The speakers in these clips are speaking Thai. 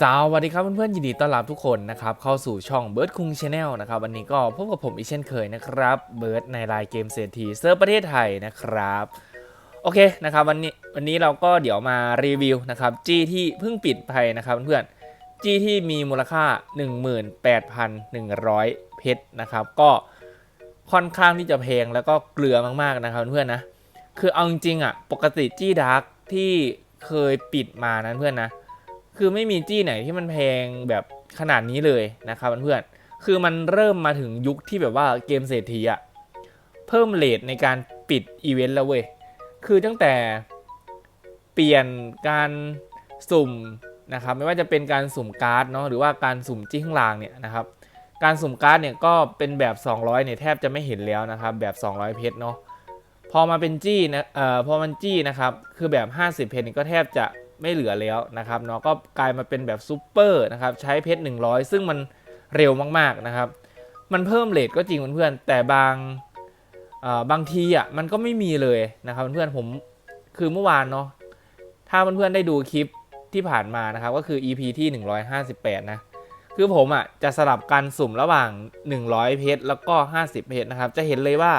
สวัสดีครับเพื่อนๆยินดีต้อนรับทุกคนนะครับเข้าสู่ช่องเบิร์ดคุงชาแนลนะครับวันนี้ก็พบกับผมอีกเช่นเคยนะครับเบิร์ดในรายเกมเศรษฐีเซิร์ฟประเทศไทยนะครับโอเคนะครับวันนี้วันนี้เราก็เดี๋ยวมารีวิวนะครับจี้ที่เพิ่งปิดไปนะครับเพื่อนๆจี้ที่มีมูลค่า 18,100 เพชรนะครับก็ค่อนข้างที่จะแพงแล้วก็เกลือมากๆนะครับเพื่อนๆนะคือเอาจริงๆอะปกติจี้ดาร์กที่เคยปิดมานั้นเพื่อนนะ คือไม่มีจี้ไหนที่มันแพงแบบขนาดนี้เลยนะครับเพื่อนๆคือมันเริ่มมาถึงยุคที่แบบว่าเกมเศรษฐีอะเพิ่มเลทในการปิดอีเวนต์แล้วเว้ย คือตั้งแต่เปลี่ยนการสุ่มนะครับไม่ว่าจะเป็นการสุ่มการ์ดเนาะหรือว่าการสุ่มจี้ข้างล่างเนี่ยนะครับการสุ่มการ์ดเนี่ยก็เป็นแบบ 200เนี่ยแทบจะไม่เห็นแล้วนะครับแบบ 200 เพชรเนาะพอมาเป็นจี้นะเอ่อพอมันจี้นะครับคือแบบ 50 เพชรนี่ก็แทบจะ ไม่เหลือแล้วนะครับเนาะก็กลายมาเป็นแบบซูเปอร์นะครับใช้เพชร 100 ซึ่งมันเร็วมากๆนะครับ มันเพิ่มเลทก็จริงเพื่อนๆแต่บางบางทีอะมันก็ไม่มีเลยนะครับเพื่อนๆผมคือเมื่อวานเนาะถ้าเพื่อนๆได้ดูคลิปที่ผ่านมานะครับก็คือ EP ที่ 158 นะคือผมอะจะสลับการสุ่มระหว่าง 100 เพชรแล้วก็ 50 เพชรนะครับ จะเห็นเลยว่า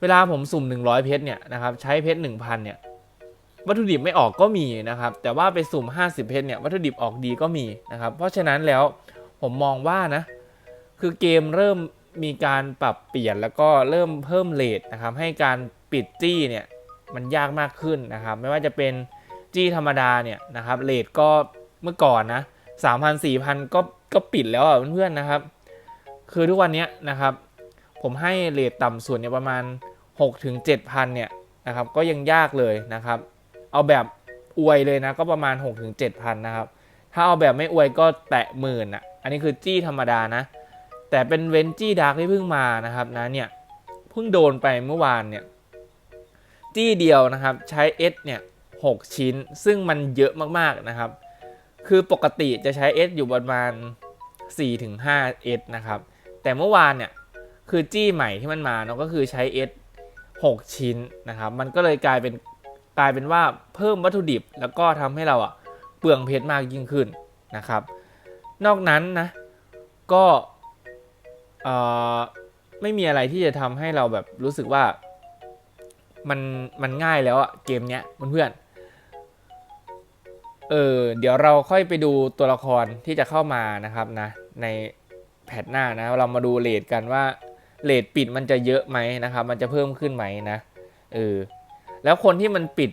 เวลาผมสุ่ม 100 เพชรเนี่ยนะครับใช้เพชร 1,000 เนี่ย วัตถุดิบไม่ออกก็มีนะครับ แต่ว่าไปสุ่ม 50 เพชรเนี่ยวัตถุดิบออกดีก็มีนะครับ เพราะฉะนั้นแล้วผมมองว่านะ คือเกมเริ่มมีการปรับเปลี่ยนแล้วก็เริ่มเพิ่มเลทนะครับ ให้การปิดจี้เนี่ยมันยากมากขึ้นนะครับ ไม่ว่าจะเป็นจี้ธรรมดาเนี่ยนะครับเลทก็เมื่อก่อนนะ3,000 4,000ก็ก็ปิดแล้วอะเพื่อนๆนะครับ คือทุกวันนี้นะครับ ผมให้เลทต่ำสุดเนี่ยประมาณ6ถึง7,000เนี่ยนะครับ ก็ยังยากเลยนะครับ เอาแบบอวยเลยนะก็ประมาณ6ถึง7,000นะครับ ถ้าเอาแบบไม่อวยก็แตะหมื่นอะ อันนี้คือจี้ธรรมดานะ แต่เป็นเวนจี้ดาร์กที่เพิ่งมานะครับนะเนี่ยเพิ่งโดนไปเมื่อวานเนี่ยจี้เดียวนะครับใช้ S เนี่ย6ชิ้น ซึ่งมันเยอะมากๆนะครับ คือปกติจะใช้ S อยู่ประมาณ4-5 S นะครับ แต่เมื่อวานเนี่ยคือจี้ใหม่ที่มันมาเนาะก็คือใช้ S 6ชิ้นนะครับ มันก็เลยกลายเป็น กลายเป็นว่าเพิ่มวัตถุดิบ แล้วก็ทำให้เราอะเปลืองเพชรมากยิ่งขึ้นนะครับ นอกนั้นนะก็เออไม่มีอะไรที่จะทำให้เราแบบรู้สึกว่ามันมันง่ายแล้วอะเกมเนี้ยเพื่อนเออเดี๋ยวเราค่อยไปดูตัวละครที่จะเข้ามานะครับนะในแพทหน้านะเรามาดูเลทกันว่าเลทปิดมันจะเยอะไหมนะครับ มันจะเพิ่มขึ้นไหมนะเออ แล้วคนที่มันปิด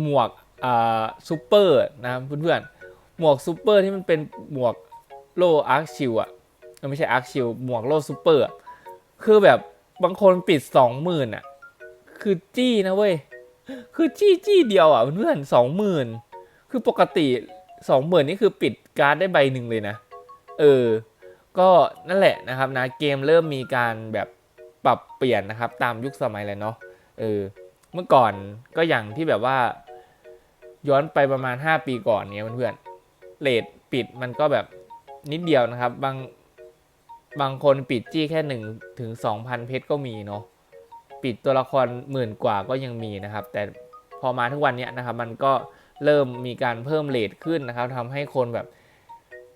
หมวกอ่าซูเปอร์นะเพื่อนๆหมวกซูเปอร์ที่มันเป็นหมวกโลอาร์คชิลอะไม่ใช่อาร์คชิลหมวกโลซูเปอร์คือแบบบางคนปิดสองหมื่นอะคือจี้นะเว้ยคือจี้จี้เดียวอะเพื่อนสองหมื่นคือปกติสองหมื่นนี่คือปิดการ์ดได้ใบหนึ่งเลยนะเออก็นั่นแหละนะครับนะเกมเริ่มมีการแบบปรับเปลี่ยนนะครับตามยุคสมัยเลยเนาะเออ เมื่อก่อนก็อย่างที่แบบว่า ย้อนไปประมาณ 5 ปีก่อนเนี่ยเพื่อนๆเลทปิดมันก็แบบนิดเดียวนะครับ บางบางคนปิดจี้แค่1ถึง2,000 เพชรก็มีเนาะปิดตัวละครหมื่นกว่าก็ยังมีนะครับ แต่พอมาทุกวันนี้นะครับ มันก็เริ่มมีการเพิ่มเลทขึ้นนะครับทำให้คนแบบ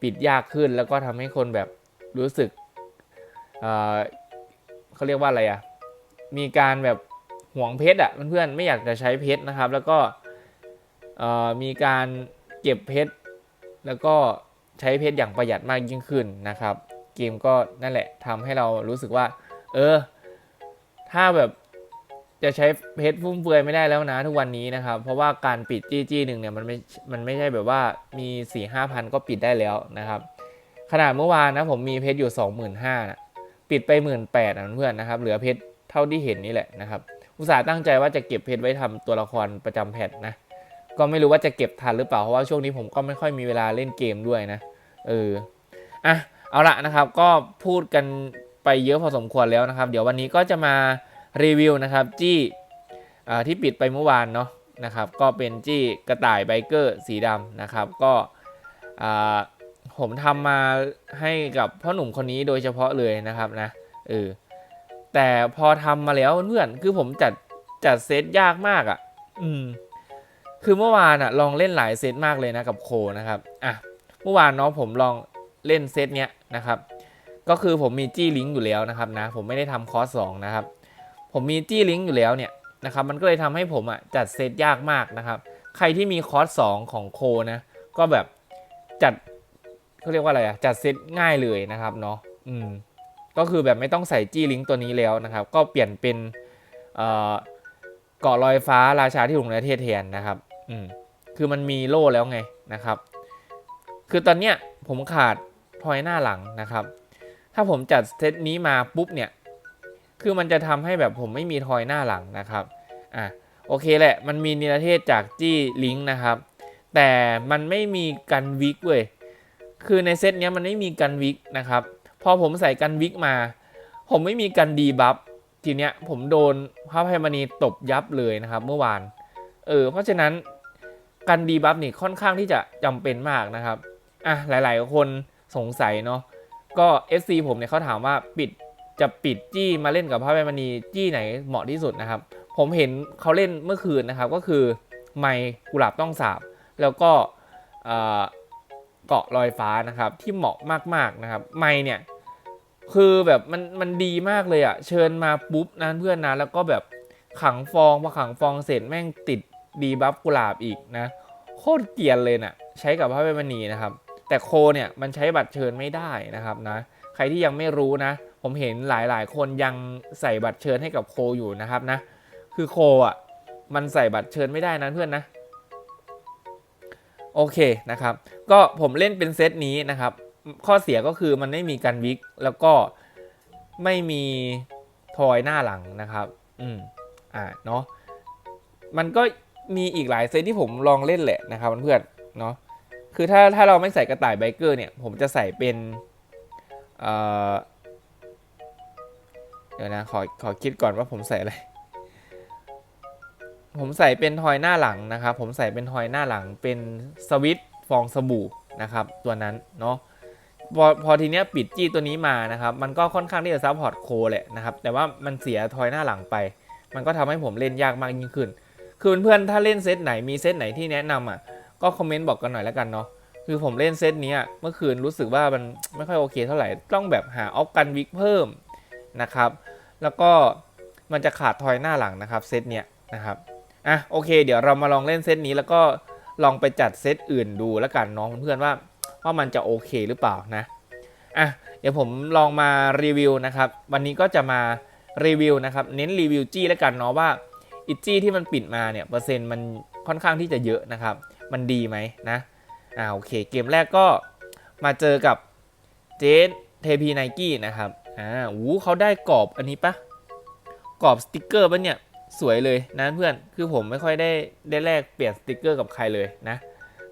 ปิดยากขึ้น แล้วก็ทำให้คนแบบรู้สึกเเขาเรียกว่าอะไรอะ่ะมีการแบบ วงเพชรอะ่ะเพื่อนๆไม่อยากจะใช้เพชรนะครับ แล้วก็มีการเก็บเพชรแล้วก็ใช้เพชรอย่างประหยัดมากยิ่งขึ้นนะครับ เกมก็นั่นแหละทำให้เรารู้สึกว่า เออ ถ้าแบบจะใช้เพชรฟุ่มเฟือยไม่ได้แล้วนะทุกวันนี้นะครับ เพราะว่าการปิดจี้จี้หนึ่งเนี่ยมันไม่ มันไม่ใช่แบบว่ามี4ี่ห้าพันก็ปิดได้แล้วนะครับ ขนาดเมื่อวานนะผมมีเพชรอยู่ 25,000นะปิดไป 18,000นะเพื่อนนะครับ เหลือเพชรเท่าที่เห็นนี่แหละนะครับ อุตส่าห์ตั้งใจว่าจะเก็บเพชรไว้ทำตัวละครประจำแพทนะ ก็ไม่รู้ว่าจะเก็บทันหรือเปล่า เพราะว่าช่วงนี้ผมก็ไม่ค่อยมีเวลาเล่นเกมด้วยนะ เออ อะ เอาละนะครับ ก็พูดกันไปเยอะพอสมควรแล้วนะครับ เดี๋ยววันนี้ก็จะมารีวิวนะครับจี้ที่ปิดไปเมื่อวานเนาะนะครับ ก็เป็นจี้กระต่ายไบเกอร์สีดำนะครับ ก็ผมทำมาให้กับพ่อหนุ่มคนนี้โดยเฉพาะเลยนะครับนะ เออ แต่พอทำมาแล้วเพื่อนๆคือผมจัดจัดเซตยากมากอะ่ะ อืม คือเมื่อวานอะลองเล่นหลายเซตมากเลยนะกับโคนะครับอะเมื่อวานเนาะผมลองเล่นเซตเนี้ยนะครับ ก็คือผมมีจี้ลิงก์อยู่แล้วนะครับนะ ผมไม่ได้ทำคอร์สสองนะครับ ผมมีจี้ลิงก์อยู่แล้วเนี่ยนะครับ มันก็เลยทำให้ผมอะจัดเซตยากมากนะครับ ใครที่มีคอร์สสองของโคนะ ก็แบบจัดเขาเรียกว่าอะไรอะจัดเซตง่ายเลยนะครับเนาะอืม ก็คือแบบไม่ต้องใส่จี้ลิงก์ตัวนี้แล้วนะครับ ก็เปลี่ยนเป็นเกาะลอยฟ้าราชาที่หลงในประเทศแทนนะครับอืมคือมันมีโล่แล้วไงนะครับ คือตอนเนี้ยผมขาดทอยหน้าหลังนะครับ ถ้าผมจัดเซตนี้มาปุ๊บเนี่ย คือมันจะทำให้แบบผมไม่มีทอยหน้าหลังนะครับ อะโอเคแหละ มันมีนิรเทศจากจี้ลิงก์นะครับ แต่มันไม่มีกันวิกเว้ย คือในเซตเนี้ยมันไม่มีกันวิกนะครับ พอผมใส่กันวิกมา ผมไม่มีกันดีบัฟทีเนี้ยผมโดนพระพายมณีตบยับเลยนะครับ เมื่อวาน เออ เพราะฉะนั้นกันดีบัฟนี่ค่อนข้างที่จะจำเป็นมากนะครับ อะ หลาย ๆ คนสงสัยเนาะ ก็ FC ผมเนี่ยเขาถามว่าปิดจะปิดจี้มาเล่นกับพระพายมณีจี้ไหนเหมาะที่สุดนะครับ ผมเห็นเขาเล่นเมื่อคืนนะครับ ก็คือไมค์กุหลาบต้องสาบ แล้วก็ เกาะลอยฟ้านะครับ ที่เหมาะมากๆนะครับ ไมค์เนี่ยคือแบบมันมันดีมากเลยอะ่ะ เชิญมาปุ๊บนะเพื่อนนะแล้วก็แบบขังฟองพอขังฟองเสร็จแม่งติดดีบัฟกุหลาบอีกนะ โคตรเกลียนเลยนะ่ะ ใช้กับพระพายมณีนะครับ แต่โคเนี่ยมันใช้บัตรเชิญไม่ได้นะครับนะใครที่ยังไม่รู้นะ ผมเห็นหลายๆ คนยังใส่บัตรเชิญให้กับโคอยู่นะครับนะ คือโคอะมันใส่บัตรเชิญไม่ได้นะเพื่อนนะ โอเคนะครับ ก็ผมเล่นเป็นเซตนี้นะครับ ข้อเสียก็คือมันไม่มีกันวิก แล้วก็ไม่มีทอยหน้าหลังนะครับ อืม อ่า เนาะ มันก็มีอีกหลายเซตที่ผมลองเล่นแหละนะครับเพื่อนเนาะ คือถ้าถ้าเราไม่ใส่กระต่ายไบเกอร์เนี่ย ผมจะใส่เป็น เอ่อ เดี๋ยวนะ ขอขอคิดก่อนว่าผมใส่อะไร ผมใส่เป็นทอยหน้าหลังนะครับ ผมใส่เป็นทอยหน้าหลังเป็นสวิตฟองสบู่นะครับ ตัวนั้นเนาะพอพอทีเนี้ยปิดจี้ตัวนี้มานะครับ มันก็ค่อนข้างที่จะซัพพอร์ตโคแหละนะครับ แต่ว่ามันเสียทอยหน้าหลังไป มันก็ทำให้ผมเล่นยากมากยิ่งขึ้น คือเพื่อนๆถ้าเล่นเซตไหนมีเซตไหนที่แนะนำอะก็คอมเมนต์บอกกันหน่อยแล้วกันเนาะคือผมเล่นเซตนี้เมื่อคืนรู้สึกว่ามันไม่ค่อยโอเคเท่าไหร่ต้องแบบหาออฟกันวิกเพิ่มนะครับ แล้วก็มันจะขาดทอยหน้าหลังนะครับเซตเนี้ยนะครับ อะโอเค เดี๋ยวเรามาลองเล่นเซตนี้แล้วก็ลองไปจัดเซตอื่นดูแล้วกันเน้องเพื่อนๆว่าว่ามันจะโอเคหรือเปล่านะอะเดี๋ยวผมลองมารีวิวนะครับวันนี้ก็จะมารีวิวนะครับเน้นรีวิวจี้แล้วกันเนาะว่าอิจี้ที่มันปิดมาเนี่ยเปอร์เซ็นต์มันค่อนข้างที่จะเยอะนะครับ มันดีไหมนะอ่าโอเคเกมแรกก็มาเจอกับเจสเทพีไนกี้นะครับอ่าอู้เขาได้กรอบอันนี้ปะกรอบสติกเกอร์ปะเนี่ย สวยเลยนะเพื่อนคือผมไม่ค่อยได้ได้แลกเปลี่ยนสติกเกอร์กับใครเลยนะ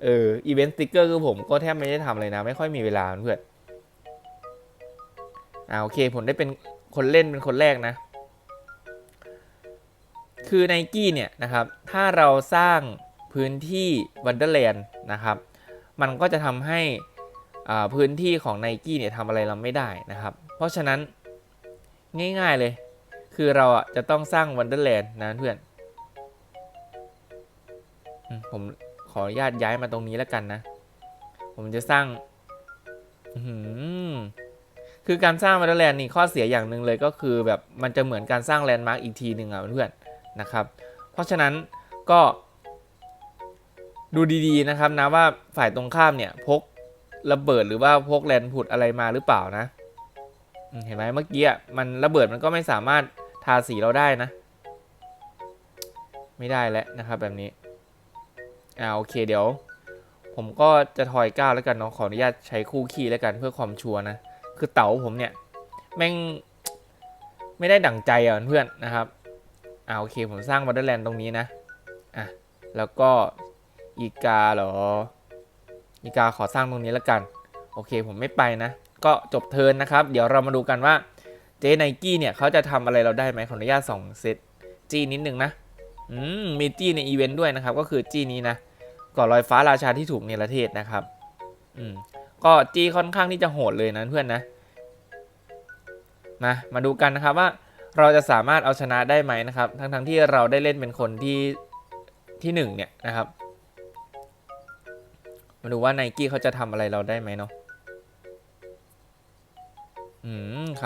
เอออีเวนต์สติกเกอร์คือผมก็แทบไม่ได้ทำเลยนะ ไม่ค่อยมีเวลาเพื่อนอ่าโอเคผมได้เป็นคนเล่นเป็นคนแรกนะ คือไนกี้เนี่ยนะครับ ถ้าเราสร้างพื้นที่วันเดอร์แลนด์นะครับ มันก็จะทำให้อ่าพื้นที่ของไนกี้เนี่ยทำอะไรเราไม่ได้นะครับ เพราะฉะนั้นง่ายๆเลย คือเราอะจะต้องสร้างวันเดอร์แลนด์นะเพื่อนผมขออนุญาตย้ายมาตรงนี้แล้วกันนะ ผมจะสร้างคือการสร้างวันเดอร์แลนด์นี่ข้อเสียอย่างหนึ่งเลยก็คือแบบมันจะเหมือนการสร้างแลนด์มาร์กอีกทีหนึ่งอะเพื่อนนะครับ เพราะฉะนั้นก็ดูดีๆนะครับนะว่าฝ่ายตรงข้ามเนี่ยพกระเบิดหรือว่าพกแลนด์ผุดอะไรมาหรือเปล่านะ เห็นไหมเมื่อกี้มันระเบิดมันก็ไม่สามารถ ทาสีเราได้นะ ไม่ได้แล้วนะครับแบบนี้ อ่าโอเคเดี๋ยว ผมก็จะทอยก้าวแล้วกันเนาะขออนุญาตใช้คู่ขี้แล้วกันเพื่อความชัวร์นะ คือเต๋าผมเนี่ย แม่งไม่ได้ดั่งใจอะเพื่อนนะครับอ่าโอเคผมสร้างว o เ d อร์แลนด์ตรงนี้นะ อะ แล้วก็อีกาเหรอ อีกาขอสร้างตรงนี้แล้วกัน โอเคผมไม่ไปนะ ก็จบเทินนะครับ เดี๋ยวเรามาดูกันว่า เจไนกี้เนี่ยเขาจะทำอะไรเราได้ไหมขออนุญาตส่องเซตจี้นิดนึงนะอืมมีจี้ในอีเวนต์ด้วยนะครับ ก็คือจี้นี้นะก่อลอยฟ้าราชาที่ถูกเนรเทศนะครับอืมก็จี้ค่อนข้างที่จะโหดเลยนะเพื่อนนะมามาดูกันนะครับว่าเราจะสามารถเอาชนะได้ไหมนะครับ ทั้งๆที่เราได้เล่นเป็นคนที่ที่หนึ่งเนี่ยนะครับ มาดูว่าไนกี้เขาจะทำอะไรเราได้ไหมเนาะ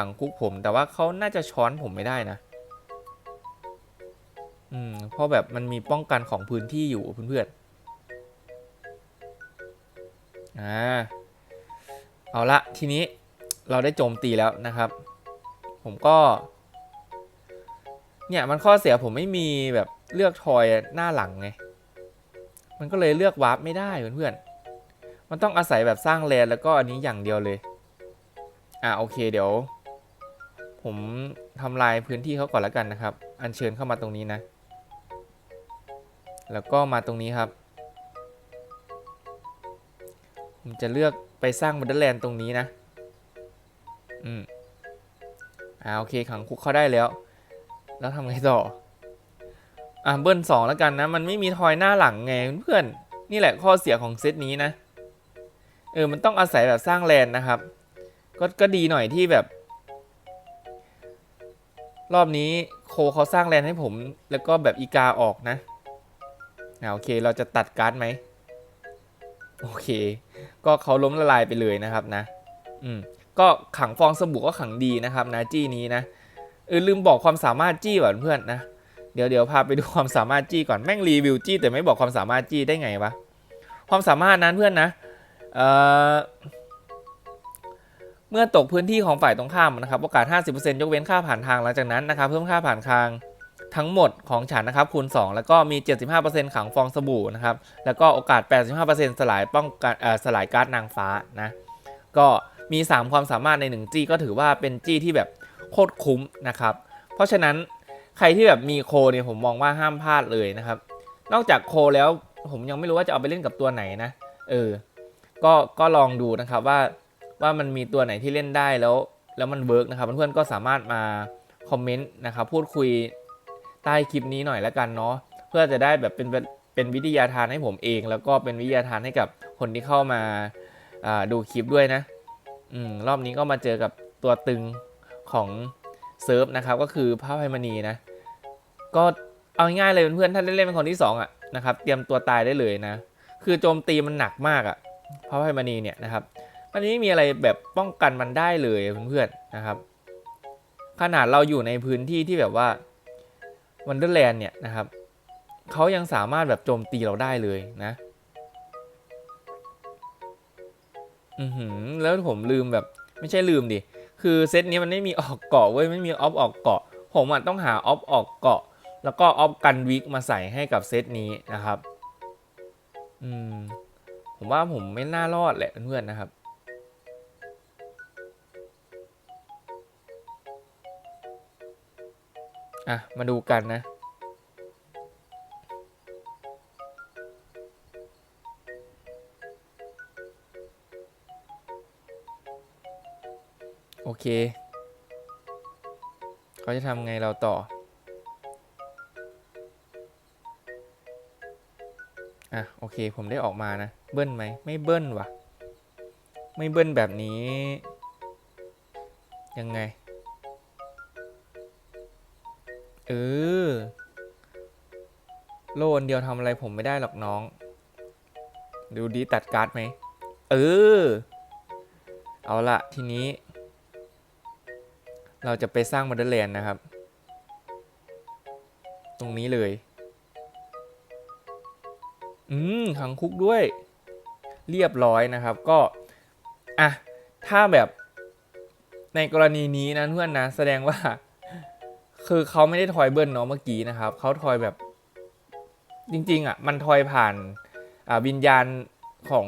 ขังคุกผม แต่ว่าเขาน่าจะช้อนผมไม่ได้นะ อืม เพราะแบบมันมีป้องกันของพื้นที่อยู่เพื่อนๆ อ่า เอาละทีนี้เราได้โจมตีแล้วนะครับ ผมก็ เนี่ยมันข้อเสียผมไม่มีแบบเลือกทอยหน้าหลังไง มันก็เลยเลือกวาร์ปไม่ได้เพื่อนๆ มันต้องอาศัยแบบสร้างแลนแล้วก็อันนี้อย่างเดียวเลยอ่าโอเคเดี๋ยว ผมทำลายพื้นที่เขาก่อนแล้วกันนะครับ อัญเชิญเข้ามาตรงนี้นะ แล้วก็มาตรงนี้ครับ ผมจะเลือกไปสร้างบันเดอร์แลนด์ตรงนี้นะ อืม อ่าโอเคขังคุกเขาได้แล้ว แล้วทำไงต่อ อะเบิ้ลสองแล้วกันนะ มันไม่มีทอยหน้าหลังไงเพื่อนนี่แหละข้อเสียของเซตนี้นะ เออ มันต้องอาศัยแบบสร้างแลนด์นะครับ ก็ก็ดีหน่อยที่แบบ รอบนี้โคเขาสร้างแลนด์ให้ผม แล้วก็แบบอีกาออกนะอ่าโอเคเราจะตัดการ์ดไหมโอเค ก็เขาล้มละลายไปเลยนะครับนะ อืม ก็ขังฟองสบู่ก็ขังดีนะครับนะจี้นี้นะเออลืมบอกความสามารถจี้ก่อนเพื่อนนะ เดี๋ยวเดี๋ยวพาไปดูความสามารถจี้ก่อนแม่งรีวิวจี้แต่ไม่บอกความสามารถจี้ได้ไงวะ ความสามารถนั้นเพื่อนนะ เอ่อ เมื่อตกพื้นที่ของฝ่ายตรงข้ามนะครับโอกาส 50%ยกเว้นค่าผ่านทางหลังจากนั้นนะครับเพิ่มค่าผ่านทางทั้งหมดของฉันนะครับคูณ 2 แล้วก็มี 75%ขังฟองสบู่นะครับแล้วก็โอกาส 85%สลายป้องกันเอ่อสลายการ์ดนางฟ้านะก็มี 3 ความสามารถใน 1 จี้ก็ถือว่าเป็นจี้ที่แบบโคตรคุ้มนะครับ เพราะฉะนั้นใครที่แบบมีโคเนี่ยผมมองว่าห้ามพลาดเลยนะครับ นอกจากโคแล้วผมยังไม่รู้ว่าจะเอาไปเล่นกับตัวไหนนะ เออ ก็ก็ลองดูนะครับว่า ว่ามันมีตัวไหนที่เล่นได้แล้ว แล้วมันเวิร์กนะครับเพื่อนๆก็สามารถมาคอมเมนต์นะครับพูดคุยใต้คลิปนี้หน่อยแล้วกันเนาะเพื่อจะได้แบบเป็นเป็นวิทยาทานให้ผมเอง แล้วก็เป็นวิทยาทานให้กับคนที่เข้ามาดูคลิปด้วยนะอรอบนี้ก็มาเจอกับตัวตึงของเซิร์ฟนะครับก็คือพระไพมณีนะ ก็เอาง่ายๆเลยเพื่อนๆถ้าเล่นเป็นคนที่สองอะนะครับเตรียมตัวตายได้เลยนะ คือโจมตีมันหนักมากอะพระไพมณีเนี่ยนะครับ มันไม่มีอะไรแบบป้องกันมันได้เลยเพื่อนๆนะครับ ขนาดเราอยู่ในพื้นที่ที่แบบว่าวันเดอร์แลนด์เนี่ยนะครับเขายังสามารถแบบโจมตีเราได้เลยนะอือหือแล้วผมลืมแบบไม่ใช่ลืมดิคือเซตนี้มันไม่มีออกเกาะเว้ยไม่มีออฟออกเกาะ ผมอะต้องหาออฟออกเกาะ แล้วก็ออฟกันวิกมาใส่ให้กับเซตนี้นะครับ อืมผมว่าผมไม่น่ารอดแหละเพื่อนๆนะครับ อะ มาดูกันนะ โอเค เขาจะทำไงเราต่อ อะ โอเค ผมได้ออกมานะ เบิ้ลไหม ไม่เบิ้ลวะไม่เบิ้ลแบบนี้ ยังไง เออ โลนเดียวทำอะไรผมไม่ได้หรอกน้อง ดูดีตัดการ์ดไหม เออ เอาละทีนี้ เราจะไปสร้างม o เ e อร์แลนด์นะครับ ตรงนี้เลย อืมขังคุกด้วย เรียบร้อยนะครับ ก็ อะ ถ้าแบบในกรณีนี้นะเพื่อนนะ แสดงว่า คือเขาไม่ได้ทอยเบิร์นเนาะเมื่อกี้นะครับเขาทอยแบบ จริง ๆอะมันทอยผ่านวิญญาณของ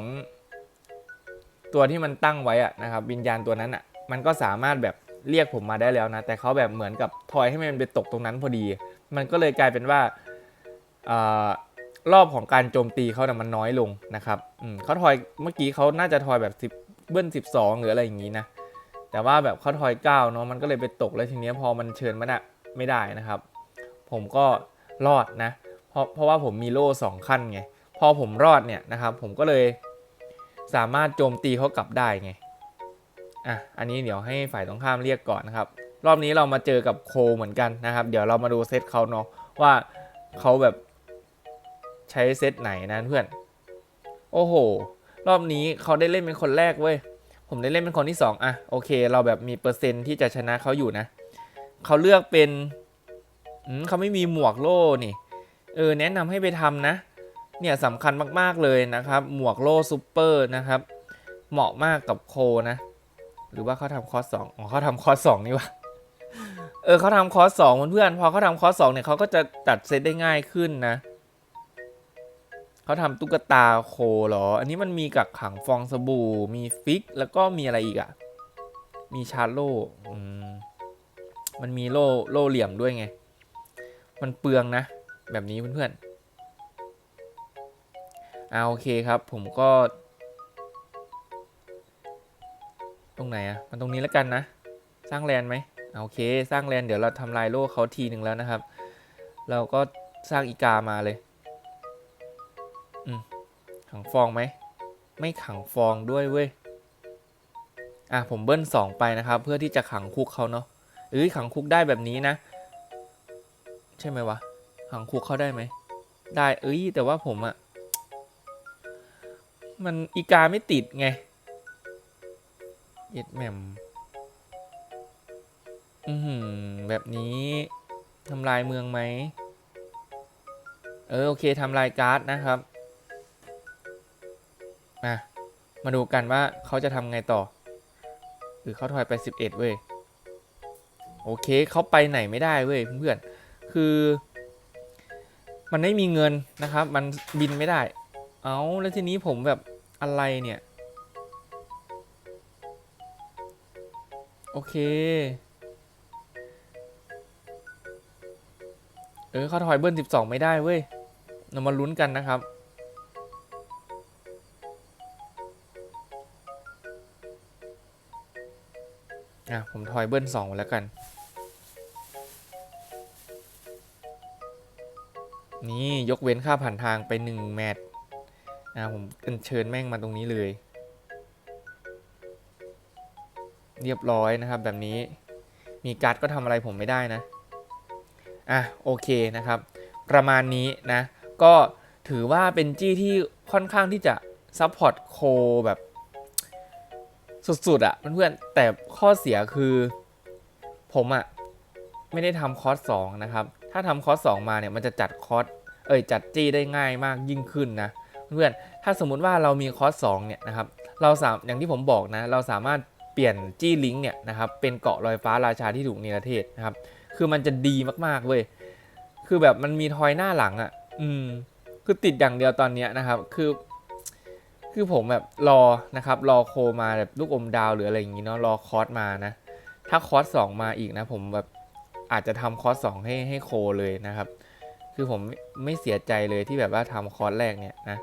ตัวที่มันตั้งไว้อะนะครับ วิญญาณตัวนั้นอะมันก็สามารถแบบเรียกผมมาได้แล้วนะ แต่เขาแบบเหมือนกับทอยให้มันไปตกตรงนั้นพอดี มันก็เลยกลายเป็นว่าอรอบของการโจมตีเขาเนี่ยมันน้อยลงนะครับอืเขาทอยเมื่อกี้เขาน่าจะทอยแบบ 10 เบิ้ล12 หรืออะไรอย่างนี้นะ แต่ว่าแบบเขาทอย9เนาะมันก็เลยไปตกแล้วทีเนี้ยพอมันเชิญมันอะ ไม่ได้นะครับ ผมก็รอดนะ เพราะเพราะว่าผมมีโล่สองขั้นไง พอผมรอดเนี่ยนะครับ ผมก็เลยสามารถโจมตีเขากลับได้ไง อะ อันนี้เดี๋ยวให้ฝ่ายตรงข้ามเรียกก่อนนะครับ รอบนี้เรามาเจอกับโคเหมือนกันนะครับ เดี๋ยวเรามาดูเซตเขาเนาะว่าเขาแบบใช้เซตไหนนะเพื่อน โอ้โห รอบนี้เขาได้เล่นเป็นคนแรกเว้ย ผมได้เล่นเป็นคนที่สองอะโอเค เราแบบมีเปอร์เซ็นต์ที่จะชนะเขาอยู่นะ เขาเลือกเป็นเขาไม่มีหมวกโล่นี่เออแนะนำให้ไปทำนะ เนี่ยสำคัญมากๆเลยนะครับ หมวกโล่ซูเปอร์นะครับ เหมาะมากกับโคนะ หรือว่าเขาทำคอร์สสองอ๋อเขาทำคอร์สสองนี่วะเออเขาทำคอร์สสองเพื่อนพอเขาทำคอร์สสองเนี่ยเขาก็จะตัดเซตได้ง่ายขึ้นนะเขาทำตุ๊กตาโคเหรอ อันนี้มันมีกับขังฟองสบู่ มีฟิก แล้วก็มีอะไรอีกอะ่ะมีชาร์โล่อืม มันมีโล่โล่เหลี่ยมด้วยไง มันเปลืองนะ แบบนี้เพื่อนๆเอาโอเคครับ ผมก็ ตรงไหนอะมันตรงนี้แล้วกันนะ สร้างแลนไหมเอาโอเค สร้างแลนเดี๋ยวเราทำลายโล่เขาทีหนึ่งแล้วนะครับ เราก็สร้างอีกามาเลย อืม ขังฟองไหม ไม่ขังฟองด้วยเว้ย อะ ผมเบิ้ลสองไปนะครับ เพื่อที่จะขังคุกเขาเนาะ เอ้ยขังคุกได้แบบนี้นะ ใช่ไหมวะ ขังคุกเขาได้ไหม ได้เอ้ยแต่ว่าผมอะมันอีกาไม่ติดไงเอ็ดแหมมอือหือแบบนี้ทำลายเมืองไหม เออโอเคทำลายการ์ดนะครับมามาดูกันว่าเขาจะทำไงต่อ หรือเขาถอยไป 11 เว้ย โอเคเขาไปไหนไม่ได้เว้ยเพื่อนคือ มันไม่มีเงินนะครับ มันบินไม่ได้ เอาแล้วทีนี้ผมแบบอะไรเนี่ย โอเค เออเขาถอยเบิ้ล12ไม่ได้เว้ยเรามาลุ้นกันนะครับอะผมทอยเบิ้ลสองแล้วกัน นี่ยกเว้นค่าผ่านทางไปหนึ่งแมตช์อะผมเชิญแม่งมาตรงนี้เลย เรียบร้อยนะครับแบบนี้มีการ์ดก็ทำอะไรผมไม่ได้นะ อะโอเคนะครับ ประมาณนี้นะ ก็ถือว่าเป็นจี้ที่ค่อนข้างที่จะซัพพอร์ตโคแบบสุดๆอะเพื่อนๆแต่ข้อเสียคือผมอะไม่ได้ทำคอร์สสองนะครับ ถ้าทำคอร์สสองมาเนี่ยมันจะจัดคอร์สเอ้ยจัดจี้ได้ง่ายมากยิ่งขึ้นนะเพื่อนถ้าสมมุติว่าเรามีคอร์สสองเนี่ยนะครับเราสามอย่างที่ผมบอกนะ เราสามารถเปลี่ยนจี้ลิงก์เนี่ยนะครับเป็นเกาะลอยฟ้าราชาที่ถูกเนรเทศนะครับ คือมันจะดีมากๆเว้ยคือแบบมันมีทอยหน้าหลังอะ่ะ อืม คือติดอย่างเดียวตอนเนี้ยนะครับ คือ คือผมแบบรอนะครับ รอโคมาแบบลูกอมดาวหรืออะไรอย่างงี้เนาะรอคอร์สมานะ ถ้าคอร์สสองมาอีกนะ ผมแบบ อาจจะทำคอร์สสองให้ให้โคเลยนะครับ คือผมไม่ไม่เสียใจเลยที่แบบว่าทำคอร์สแรกเนี่ยนะ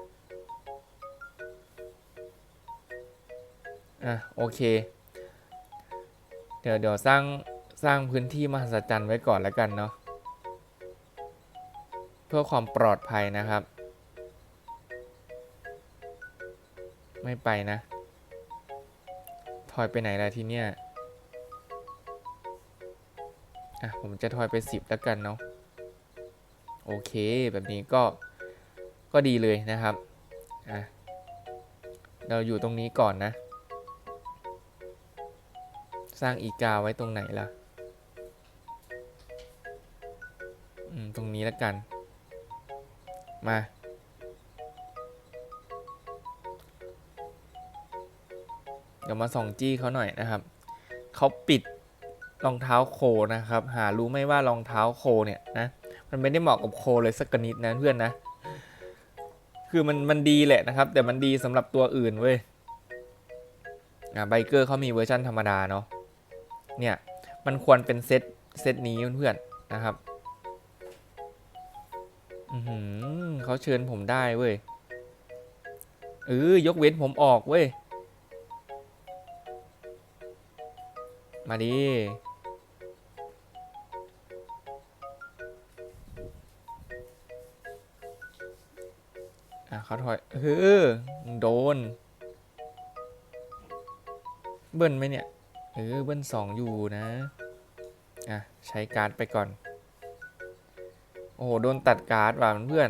อะโอเค เดี๋ยวเดี๋ยวสร้างสร้างพื้นที่มหัศจรรย์ไว้ก่อนแล้วกันเนาะเพื่อความปลอดภัยนะครับ ไม่ไปนะ ถอยไปไหนล่ะทีเนี้ย อะผมจะถอยไป 10 แล้วกันเนาะโอเคแบบนี้ก็ก็ดีเลยนะครับอะเราอยู่ตรงนี้ก่อนนะ สร้างอีกาไว้ตรงไหนล่ะอืมตรงนี้แล้วกัน มาเดี๋ยวมาส่องจี้เขาหน่อยนะครับ เขาปิด รองเท้าโคนะครับ หารู้ไหมว่ารองเท้าโคเนี่ยนะ มันไม่ได้เหมาะกับโคเลยสักนิดนะเพื่อนนะ คือมันมันดีแหละนะครับ แต่มันดีสำหรับตัวอื่นเว้ย อ่าไบเกอร์เขามีเวอร์ชันธรรมดาเนาะ เนี่ย มันควรเป็นเซตเซตนี้เพื่อนๆนะครับ อือหือเขาเชิญผมได้เว้ยเออยกเว้นผมออกเว้ย มาดิ อะเขาถอยเฮ้อโดน เบิ้ลไหมเนี่ย เออ เบิ้ลสองอยู่นะ อะ ใช้การ์ดไปก่อน โอ้โห โดนตัดการ์ดว่ะเพื่อน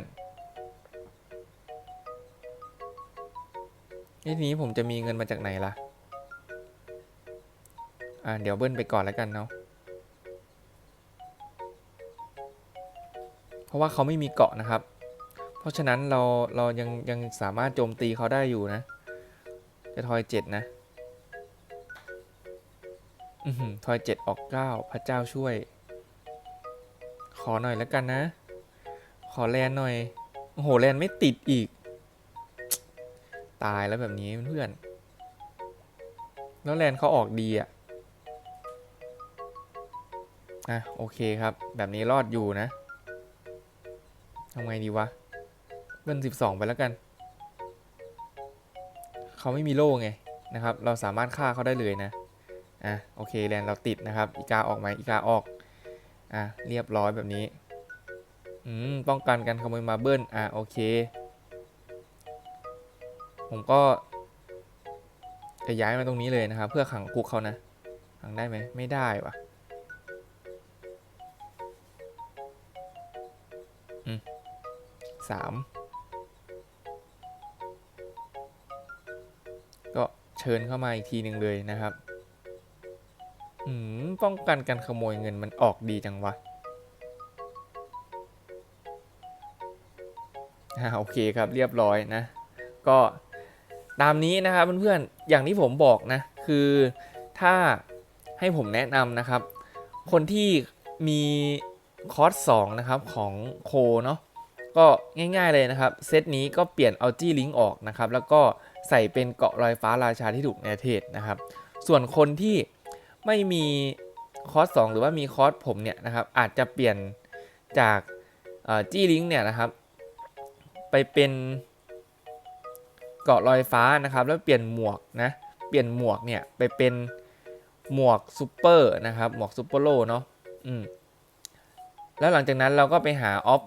ทีนี้ผมจะมีเงินมาจากไหนล่ะ อะเดี๋ยวเบิ้ลไปก่อนแล้วกันเนาะ เพราะว่าเขาไม่มีเกาะนะครับ เพราะฉะนั้นเราเรายังยังสามารถโจมตีเขาได้อยู่นะ จะทอยเจ็ดนะอือหือทอยเจ็ดออกเก้าพระเจ้าช่วย ขอหน่อยแล้วกันนะ ขอแลนหน่อย โอ้โหแลนไม่ติดอีก ตายแล้วแบบนี้เพื่อน แล้วแลนเขาออกดีอะอะโอเคครับ แบบนี้รอดอยู่นะทำไงดีวะ บิ้ลสิบสองไปแล้วกัน เขาไม่มีโล่ไงนะครับ เราสามารถฆ่าเขาได้เลยนะ อะโอเคแลนเราติดนะครับ อีกาออกไหมอีกาออก อะเรียบร้อยแบบนี้ อืมป้องกันการขโมยมาเบิ้ล อะโอเค ผมก็ จะย้ายมาตรงนี้เลยนะครับ เพื่อขังคุกเขานะ ขังได้ไหมไม่ได้วะอืมสาม เชิญเข้ามาอีกทีหนึ่งเลยนะครับอืมป้องกันการขโมยเงินมันออกดีจังวะอ่าโอเคครับเรียบร้อยนะ ก็ตามนี้นะครับเพื่อนๆอย่างที่ผมบอกนะ คือถ้าให้ผมแนะนำนะครับ คนที่มีคอร์ส2นะครับของโคเนาะก็ง่ายๆเลยนะครับ เซตนี้ก็เปลี่ยนเอาจี้ลิงก์ออกนะครับ แล้วก็ ใส่เป็นเกาะลอยฟ้าราชาที่ถูกในเทศนะครับ ส่วนคนที่ไม่มีคอร์ส2หรือว่ามีคอร์สผมเนี่ยนะครับอาจจะเปลี่ยนจากจี้ลิงก์เนี่ยนะครับไปเป็นเกาะลอยฟ้านะครับ แล้วเปลี่ยนหมวกนะเปลี่ยนหมวกเนี่ยไปเป็นหมวกซูเปอร์นะครับหมวกซูเปอร์โลเนาะอืมแล้วหลังจากนั้นเราก็ไปหาออฟ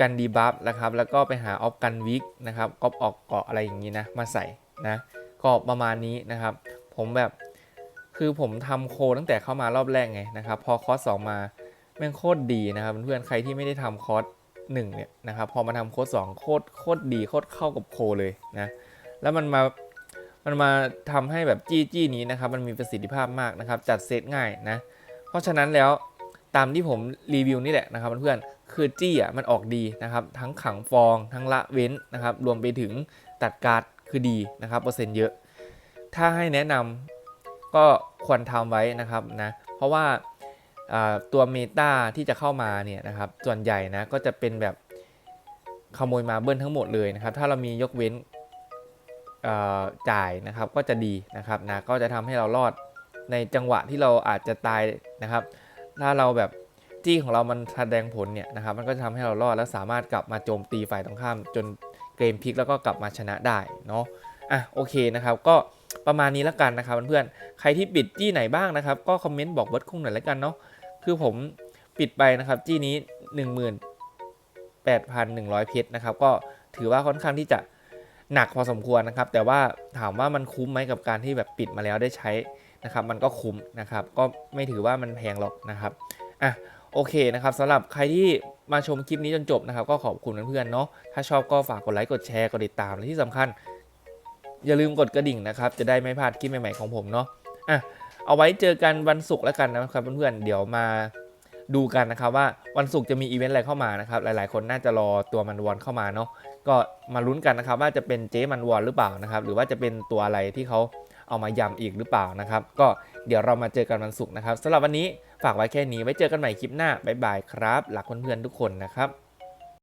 กันดีบัฟนะครับแล้วก็ไปหาออฟกันวิกนะครับออฟออกเกาะอะไรอย่างนี้นะมาใส่นะก็ประมาณนี้นะครับ ผมแบบคือผมทำโคตั้งแต่เข้ามารอบแรกไงนะครับพอคอร์สสองมาแม่งโคตรดีนะครับเพื่อนๆใครที่ไม่ได้ทำคอร์สหนึ่งเนี่ยนะครับพอมาทำโค้ดสองโคตรโคตรดีโคตรเข้ากับโคเลยนะแล้วมันมามันมาทำให้แบบจี้จี้นี้นะครับมันมีประสิทธิภาพมากนะครับจัดเซตง่ายนะเพราะฉะนั้นแล้วตามที่ผมรีวิวนี่แหละนะครับเพื่อน คือจี้อะมันออกดีนะครับ ทั้งขังฟองทั้งละเว้นนะครับ รวมไปถึงตัดการ์ดคือดีนะครับเปอร์เซ็นต์เยอะ ถ้าให้แนะนำก็ควรทำไว้นะครับนะเพราะว่าตัวเมตาที่จะเข้ามาเนี่ยนะครับส่วนใหญ่นะก็จะเป็นแบบขโมยมาเบิ้ลทั้งหมดเลยนะครับ ถ้าเรามียกเว้นจ่ายนะครับก็จะดีนะครับนะก็จะทำให้เรารอดในจังหวะที่เราอาจจะตายนะครับ ถ้าเราแบบ จี้ของเรามันแสดงผลเนี่ยนะครับมันก็จะทำให้เรารอดและสามารถกลับมาโจมตีฝ่ายตรงข้าม จนเกมพลิกแล้วก็กลับมาชนะได้เนาะอะโอเคนะครับก็ประมาณนี้ล้วกันนะครับเพื่อนๆใครที่ปิดจี้ไหนบ้างนะครับ ก็คอมเมนต์บอกเบิร์ดคุ้งหน่อยล้วกันเนาะคือผมปิดไปนะครับจี้นี้ 18,100 เพชรนะครับก็ถือว่าค่อนข้างที่จะหนักพอสมควรนะครับ แต่ว่าถามว่ามันคุ้มไหมกับการที่แบบปิดมาแล้วได้ใช้นะครับ มันก็คุ้มนะครับ ก็ไม่ถือว่ามันแพงหรอกนะครับอะ โอเคนะครับสำหรับใครที่มาชมคลิปนี้จนจบนะครับ ก็ขอบคุณเพื่อนๆเนาะถ้าชอบก็ฝากกดไลค์กดแชร์กดติดตามและที่สำคัญ อย่าลืมกดกระดิ่งนะครับ จะได้ไม่พลาดคลิปใหม่ๆของผมเนาะอะเอาไว้เจอกันวันศุกร์แล้วกันนะครับเพื่อนๆเดี๋ยวมาดูกันนะครับว่าวันศุกร์จะมีอีเวนต์อะไรเข้ามานะครับ หลายๆ คนน่าจะรอตัวมันวอนเข้ามาเนาะก็มาลุ้นกันนะครับ ว่าจะเป็นเจ๊มันวอนหรือเปล่านะครับ หรือว่าจะเป็นตัวอะไรที่เขาเอามายำอีกหรือเปล่านะครับ ก็ เดี๋ยวเรามาเจอกันวันศุกร์นะครับสำหรับวันนี้ฝากไว้แค่นี้ไว้เจอกันใหม่คลิปหน้าบ๊ายบายครับหลักเพื่อนๆทุกคนนะครับ